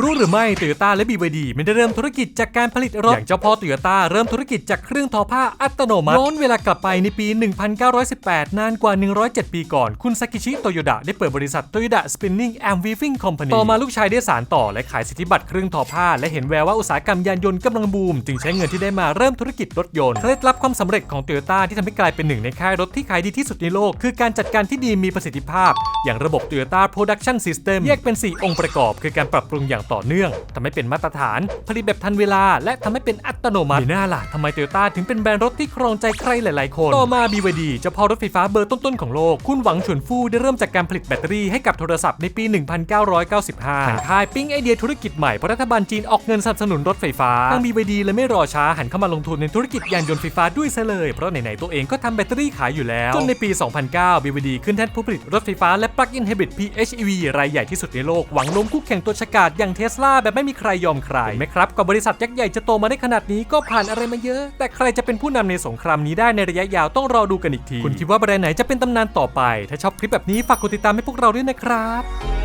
รู้หรือไม่โตโยต้าและ BYD ไม่ได้เริ่มธุรกิจจากการผลิตรถ อย่างเจ้าพ่อโตโยต้าเริ่มธุรกิจจากเครื่องทอผ้าอัตโนมัติย้อนเวลากลับไปในปี 1918 นานกว่า 107 ปีก่อน คุณซากิชิโตโยดะได้เปิดบริษัทโตโยดะสปินนิ่งแอมวีฟิงคอมพานีต่อมาลูกชายได้สานต่อและขายสิทธิบัตรเครื่องทอผ้า และเห็นแววว่าอุตสาหกรรมยานยนต์กำลังบูม จึงใช้เงินที่ได้มาเริ่มธุรกิจรถยนต์เคล็ดลับความสำเร็จของโตโยต้าที่ทำให้กลายเป็นหนึ่งในค่ายรถที่ขายดีที่สุดในโลก คือการจัดการที่ดีมีประสิทธิภาพ อย่างระบบ Toyota Production System แยกเป็น 4 องค์ประกอบ คือการปรับปรุงอย่างต่อเนื่องทำให้เป็นมาตรฐาน ผลิตแบบทันเวลา และทำให้เป็นอัตโนมัติมีหน้าล่ะทำไม Toyota ถึงเป็นแบรนด์รถที่ครองใจใครหลาย ๆ คน ต่อมา BYD เจ้าพ่อรถไฟฟ้าเบอร์ต้น ๆ ของโลก คุณหวังฉวนฟู่ได้เริ่มจากการผลิตแบตเตอรี่ให้กับโทรศัพท์ในปี 1995ทางค่ายปิ๊งไอเดียธุรกิจใหม่เพราะรัฐบาลจีนออกเงินสนับสนุนรถไฟฟ้าทาง BYD เลยไม่รอช้าหันเข้ามาลงทุนในธุรกิจยานยนต์ไฟฟ้าด้วยซะเลยเพราะไหน ๆ ตัวเองก็ทำแบตเตอรี่ขายอยู่แล้วจนในปี 2009 BYD ขึ้นแท่นผู้ผลิตรถไฟฟ้าและ Plug-in Hybrid PHEV รายใหญ่ที่สุดในโลกหวังล้มคู่แข่งตัวฉกาจอย่างเทสลาแบบไม่มีใครยอมใครเห็นไหมครับกับบริษัทยักษ์ใหญ่จะโตมาได้ขนาดนี้ก็ผ่านอะไรมาเยอะ แต่ใครจะเป็นผู้นำในสงครามนี้ได้ในระยะยาวต้องรอดูกันอีกที คุณคิดว่าแบรนด์ไหนจะเป็นตำนานต่อไป ถ้าชอบคลิปแบบนี้ฝากกดติดตามให้พวกเราด้วยนะครับ